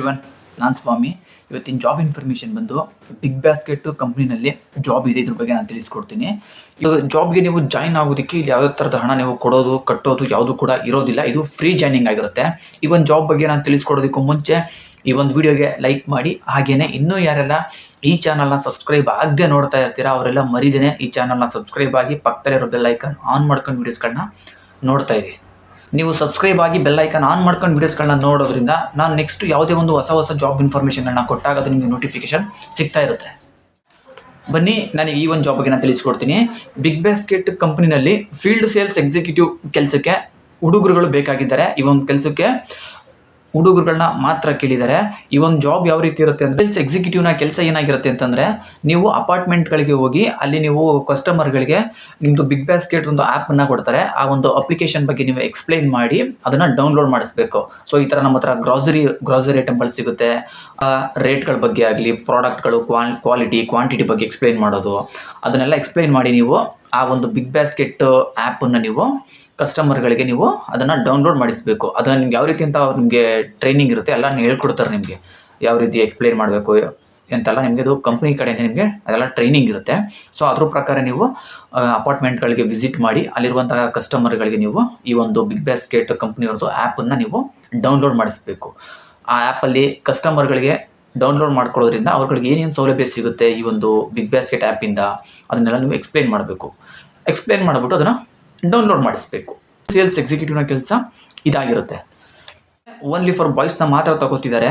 ಇವನ್ ನಾನು ಸ್ವಾಮಿ. ಇವತ್ತಿನ job information ಬಂದು ಬಿಗ್ ಬ್ಯಾಸ್ಕೆಟ್ ಕಂಪ್ನಿನಲ್ಲಿ ಜಾಬ್ ಇದೆ ಇದ್ರ ಬಗ್ಗೆ ನಾನು ತಿಳಿಸ್ಕೊಡ್ತೀನಿ. ಇವಾಗ ಜಾಬ್ಗೆ ನೀವು ಜಾಯ್ನ್ ಆಗೋದಕ್ಕೆ ಇಲ್ಲಿ ಯಾವುದೇ ಥರದ ಹಣ ನೀವು ಕೊಡೋದು, ಕಟ್ಟೋದು ಯಾವುದು ಕೂಡ ಇರೋದಿಲ್ಲ. ಇದು ಫ್ರೀ ಜಾಯ್ನಿಂಗ್ ಆಗಿರುತ್ತೆ. ಈ ಒಂದು ಜಾಬ್ ಬಗ್ಗೆ ನಾನು ತಿಳಿಸ್ಕೊಡೋದಕ್ಕೂ ಮುಂಚೆ ಈ ಒಂದು ವಿಡಿಯೋಗೆ ಲೈಕ್ ಮಾಡಿ. ಹಾಗೆಯೇ ಇನ್ನೂ ಯಾರೆಲ್ಲ ಈ ಚಾನಲ್ನ ಸಬ್ಸ್ಕ್ರೈಬ್ ಆಗದೆ ನೋಡ್ತಾ ಇರ್ತೀರಾ, ಅವರೆಲ್ಲ ಮರಿದೇನೆ ಈ ಚಾನಲ್ನ ಸಬ್ಸ್ಕ್ರೈಬ್ ಆಗಿ ಪಕ್ಕದಲ್ಲಿರೋ ಬೆಲ್ ಐಕನ್ ಆನ್ ಮಾಡ್ಕೊಂಡು ವೀಡಿಯೋಸ್ಗಳನ್ನ ನೋಡ್ತಾ ಇರಿ. ನೀವು ಸಬ್ಸ್ಕ್ರೈಬ್ ಆಗಿ ಬೆಲ್ ಐಕನ್ ಆನ್ ಮಾಡ್ಕೊಂಡು ವೀಡಿಯೋಸ್ಗಳನ್ನ ನೋಡೋದ್ರಿಂದ ನಾನು ನೆಕ್ಸ್ಟ್ ಯಾವುದೇ ಒಂದು ಹೊಸ ಹೊಸ ಜಾಬ್ ಇನ್ಫಾರ್ಮೇಷನ್ಗಳನ್ನ ಕೊಟ್ಟಾಗ ಅದು ನಿಮಗೆ ನೋಟಿಫಿಕೇಶನ್ ಸಿಗ್ತಾ ಇರುತ್ತೆ. ಬನ್ನಿ, ನನಗೆ ಈ ಒಂದು ಜಾಬ್ ಬಗ್ಗೆ ನಾನು ತಿಳಿಸ್ಕೊಡ್ತೀನಿ. ಬಿಗ್ ಬ್ಯಾಸ್ಕೆಟ್ ಕಂಪ್ನಿನಲ್ಲಿ ಫೀಲ್ಡ್ ಸೇಲ್ಸ್ ಎಕ್ಸಿಕ್ಯೂಟಿವ್ ಕೆಲಸಕ್ಕೆ ಹುಡುಗರುಗಳು ಬೇಕಾಗಿದ್ದಾರೆ. ಈ ಒಂದು ಕೆಲಸಕ್ಕೆ ಹುಡುಗರುಗಳನ್ನ ಮಾತ್ರ ಕೇಳಿದ್ದಾರೆ ಈ ಒಂದು ಜಾಬ್ ಯಾವ ರೀತಿ ಇರುತ್ತೆ ಅಂದರೆ ಸೇಲ್ಸ್ ಎಕ್ಸಿಕ್ಯೂಟಿವ್ನ ಕೆಲಸ ಏನಾಗಿರುತ್ತೆ ಅಂತಂದರೆ, ನೀವು ಅಪಾರ್ಟ್ಮೆಂಟ್ಗಳಿಗೆ ಹೋಗಿ, ಅಲ್ಲಿ ನೀವು ಕಸ್ಟಮರ್ಗಳಿಗೆ ನಿಮ್ಮದು ಬಿಗ್ ಬ್ಯಾಸ್ಕೆಟ್ ಒಂದು ಆ್ಯಪನ್ನು ಕೊಡ್ತಾರೆ. ಆ ಒಂದು ಅಪ್ಲಿಕೇಶನ್ ಬಗ್ಗೆ ನೀವು ಎಕ್ಸ್ಪ್ಲೈನ್ ಮಾಡಿ, ಅದನ್ನು ಡೌನ್ಲೋಡ್ ಮಾಡಿಸ್ಬೇಕು. ಸೊ ಈ ಥರ ನಮ್ಮ ಹತ್ರ ಗ್ರಾಸರಿ ಗ್ರಾಸರಿ ಐಟಮ್ಗಳು ಸಿಗುತ್ತೆ. ರೇಟ್ಗಳ ಬಗ್ಗೆ ಆಗಲಿ ಪ್ರಾಡಕ್ಟ್ಗಳು ಕ್ವಾಲಿಟಿ ಕ್ವಾಂಟಿಟಿ ಬಗ್ಗೆ ಎಕ್ಸ್ಪ್ಲೈನ್ ಮಾಡೋದು. ಅದನ್ನೆಲ್ಲ ಎಕ್ಸ್ಪ್ಲೈನ್ ಮಾಡಿ ನೀವು ಆ ಒಂದು ಬಿಗ್ ಬ್ಯಾಸ್ಕೆಟ್ ಆ್ಯಪನ್ನು ನೀವು ಕಸ್ಟಮರ್ಗಳಿಗೆ ನೀವು ಅದನ್ನು ಡೌನ್ಲೋಡ್ ಮಾಡಿಸಬೇಕು. ಅದನ್ನು ನಿಮ್ಗೆ ಯಾವ ರೀತಿ ಅಂತ ನಿಮಗೆ ಟ್ರೈನಿಂಗ್ ಇರುತ್ತೆ ಎಲ್ಲ ಹೇಳ್ಕೊಡ್ತಾರೆ ನಿಮಗೆ. ಯಾವ ರೀತಿ ಎಕ್ಸ್ಪ್ಲೈನ್ ಮಾಡಬೇಕು ಎಂತೆಲ್ಲ ನಿಮಗೆ ಅದು ಕಂಪ್ನಿ ಕಡೆಯಿಂದ ನಿಮಗೆ ಅದೆಲ್ಲ ಟ್ರೈನಿಂಗ್ ಇರುತ್ತೆ. ಸೊ ಅದ್ರ ಪ್ರಕಾರ ನೀವು ಅಪಾರ್ಟ್ಮೆಂಟ್ಗಳಿಗೆ ವಿಸಿಟ್ ಮಾಡಿ ಅಲ್ಲಿರುವಂತಹ ಕಸ್ಟಮರ್ಗಳಿಗೆ ನೀವು ಈ ಒಂದು ಬಿಗ್ ಬ್ಯಾಸ್ಕೆಟ್ ಕಂಪ್ನಿಯವ್ರದ್ದು ಆ್ಯಪನ್ನು ನೀವು ಡೌನ್ಲೋಡ್ ಮಾಡಿಸಬೇಕು. ಆ ಆ್ಯಪಲ್ಲಿ ಕಸ್ಟಮರ್ಗಳಿಗೆ ಡೌನ್ಲೋಡ್ ಮಾಡ್ಕೊಳ್ಳೋದ್ರಿಂದ ಅವ್ರಗಳಿಗೆ ಏನೇನು ಸೌಲಭ್ಯ ಸಿಗುತ್ತೆ ಈ ಒಂದು ಬಿಗ್ ಬ್ಯಾಸ್ಕೆಟ್ ಆ್ಯಪಿಂದ ಅದನ್ನೆಲ್ಲ ನೀವು ಎಕ್ಸ್ಪ್ಲೇನ್ ಮಾಡಬೇಕು. ಎಕ್ಸ್ಪ್ಲೇನ್ ಮಾಡಿಬಿಟ್ಟು ಅದನ್ನು ಡೌನ್ಲೋಡ್ ಮಾಡಿಸ್ಬೇಕು. ಸೇಲ್ಸ್ ಎಕ್ಸಿಕ್ಯೂಟಿವ್ನ ಕೆಲಸ ಇದಾಗಿರುತ್ತೆ. ಓನ್ಲಿ ಫಾರ್ ಬಾಯ್ಸ್ನ ಮಾತ್ರ ತಗೋತಿದ್ದಾರೆ.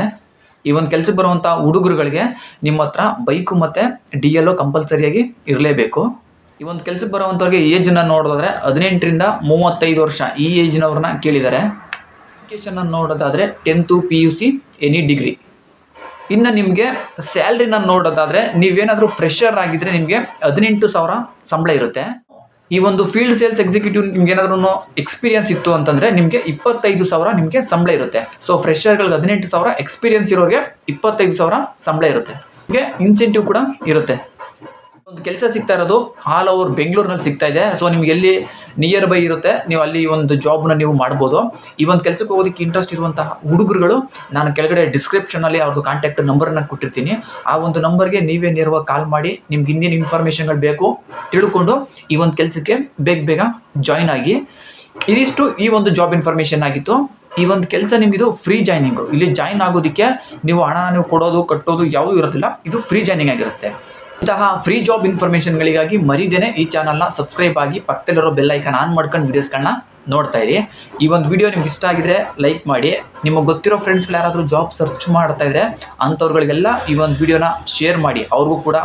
ಈ ಒಂದು ಕೆಲಸಕ್ಕೆ ಬರುವಂಥ ಹುಡುಗರುಗಳಿಗೆ ನಿಮ್ಮ ಹತ್ರ ಬೈಕು ಮತ್ತು ಡಿ ಎಲ್ ಕಂಪಲ್ಸರಿಯಾಗಿ ಇರಲೇಬೇಕು. ಈ ಒಂದು ಕೆಲಸಕ್ಕೆ ಬರುವಂಥವ್ರಿಗೆ ಏಜನ್ನು ನೋಡೋದಾದರೆ ಹದಿನೆಂಟರಿಂದ ಮೂವತ್ತೈದು ವರ್ಷ ಈ ಏಜ್ನವ್ರನ್ನ ಕೇಳಿದ್ದಾರೆ. ಎಜುಕೇಷನ್ನ ನೋಡೋದಾದರೆ tenth P U C any degree ಇನ್ನು ನಿಮಗೆ ಸ್ಯಾಲ್ರಿನ ನೋಡೋದಾದರೆ ನೀವೇನಾದರೂ ಫ್ರೆಷರ್ ಆಗಿದ್ದರೆ ನಿಮಗೆ ಹದಿನೆಂಟು ಸಾವಿರ ಸಂಬಳ ಇರುತ್ತೆ. ಈ ಒಂದು ಫೀಲ್ಡ್ ಸೇಲ್ಸ್ ಎಕ್ಸಿಕ್ಯೂಟಿವ್ ನಿಮ್ಗೆ ಏನಾದ್ರೂ ಎಕ್ಸ್ಪೀರಿಯನ್ಸ್ ಇತ್ತು ಅಂತಂದರೆ ನಿಮಗೆ ಇಪ್ಪತ್ತೈದು ಸಾವಿರ ನಿಮಗೆ ಸಂಬಳ ಇರುತ್ತೆ. ಸೊ ಫ್ರೆಷರ್ಗಳಿಗೆ ಹದಿನೆಂಟು ಸಾವಿರ ಎಕ್ಸ್ಪೀರಿಯನ್ಸ್ ಇರೋರಿಗೆ ಇಪ್ಪತ್ತೈದು ಸಾವಿರ ಸಂಬಳ ಇರುತ್ತೆ. ನಿಮಗೆ ಇನ್ಸೆಂಟಿವ್ ಕೂಡ ಇರುತ್ತೆ. ಒಂದು ಕೆಲಸ ಸಿಗ್ತಾ ಇರೋದು ಆಲ್ ಓವರ್ ಬೆಂಗಳೂರಿನಲ್ಲಿ ಸಿಗ್ತಾ ಇದೆ. ಸೊ ನಿಮ್ಗೆ ಎಲ್ಲಿ ನಿಯರ್ ಬೈ ಇರುತ್ತೆ, ನೀವು ಅಲ್ಲಿ ಒಂದು ಜಾಬ್ನ ನೀವು ಮಾಡ್ಬೋದು. ಈ ಒಂದು ಕೆಲಸಕ್ಕೆ ಹೋಗೋದಕ್ಕೆ ಇಂಟ್ರೆಸ್ಟ್ ಇರುವಂತಹ ಹುಡುಗರುಗಳು, ನಾನು ಕೆಳಗಡೆ ಡಿಸ್ಕ್ರಿಪ್ಷನಲ್ಲಿ ಅವ್ರದ್ದು ಕಾಂಟ್ಯಾಕ್ಟ್ ನಂಬರ್ನ ಕೊಟ್ಟಿರ್ತೀನಿ. ಆ ಒಂದು ನಂಬರ್ಗೆ ನೀವೇ ನೇರವಾಗಿ ಕಾಲ್ ಮಾಡಿ, ನಿಮ್ಗೆ ಇನ್ನೇನು ಇನ್ಫಾರ್ಮೇಷನ್ಗಳು ಬೇಕು. ತಿಳ್ಕೊಂಡು ಈ ಒಂದು ಕೆಲಸಕ್ಕೆ ಬೇಗ ಬೇಗ ಜಾಯ್ನ್ ಆಗಿ. ಇದಿಷ್ಟು ಈ ಒಂದು ಜಾಬ್ ಇನ್ಫಾರ್ಮೇಷನ್ ಆಗಿತ್ತು. ಈ ಒಂದು ಕೆಲಸ ನಿಮಗಿದು ಫ್ರೀ ಜಾಯ್ನಿಂಗು ಇಲ್ಲಿ ಜಾಯ್ನ್ ಆಗೋದಕ್ಕೆ ನೀವು ಹಣ ನೀವು ಕೊಡೋದು, ಕಟ್ಟೋದು ಯಾವುದೂ ಇರೋದಿಲ್ಲ. ಇದು ಫ್ರೀ ಜಾಯ್ನಿಂಗ್ ಆಗಿರುತ್ತೆ. ಇಂತಹ ಫ್ರೀ ಜಾಬ್ ಇನ್ಫಾರ್ಮೇಷನ್ಗಳಿಗಾಗಿ ಮರಿದೇನೆ ಈ ಚಾನಲ್ನ ಸಬ್ಸ್ಕ್ರೈಬ್ ಆಗಿ ಪಕ್ಕದಲ್ಲಿರೋ ಬೆಲ್ ಐಕನ್ ಆನ್ ಮಾಡ್ಕೊಂಡು ವೀಡಿಯೋಸ್ಗಳನ್ನ ನೋಡ್ತಾ ಇರಿ. ಈ ಒಂದು ವಿಡಿಯೋ ನಿಮ್ಗೆ ಇಷ್ಟ ಆಗಿದ್ರೆ ಲೈಕ್ ಮಾಡಿ. ನಿಮಗೆ ಗೊತ್ತಿರೋ ಫ್ರೆಂಡ್ಸ್ಗಳು ಯಾರಾದರೂ ಜಾಬ್ ಸರ್ಚ್ ಮಾಡ್ತಾ ಇದ್ರೆ ಅಂಥವ್ರುಗಳಿಗೆಲ್ಲ ಈ ಒಂದು ವಿಡಿಯೋನ ಶೇರ್ ಮಾಡಿ. ಅವ್ರಿಗೂ ಕೂಡ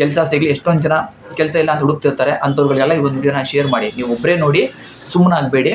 ಕೆಲಸ ಸಿಗಲಿ, ಎಷ್ಟೊಂದು ಜನ ಕೆಲಸ ಇಲ್ಲ ಅಂತ ಹುಡುಕ್ತಿರ್ತಾರೆ. ಅಂಥವ್ರುಗಳಿಗೆಲ್ಲ ಈ ಒಂದು ವಿಡಿಯೋನ ಶೇರ್ ಮಾಡಿ. ನೀವು ಒಬ್ಬರೇ ನೋಡಿ ಸುಮ್ಮನಾಗಬೇಡಿ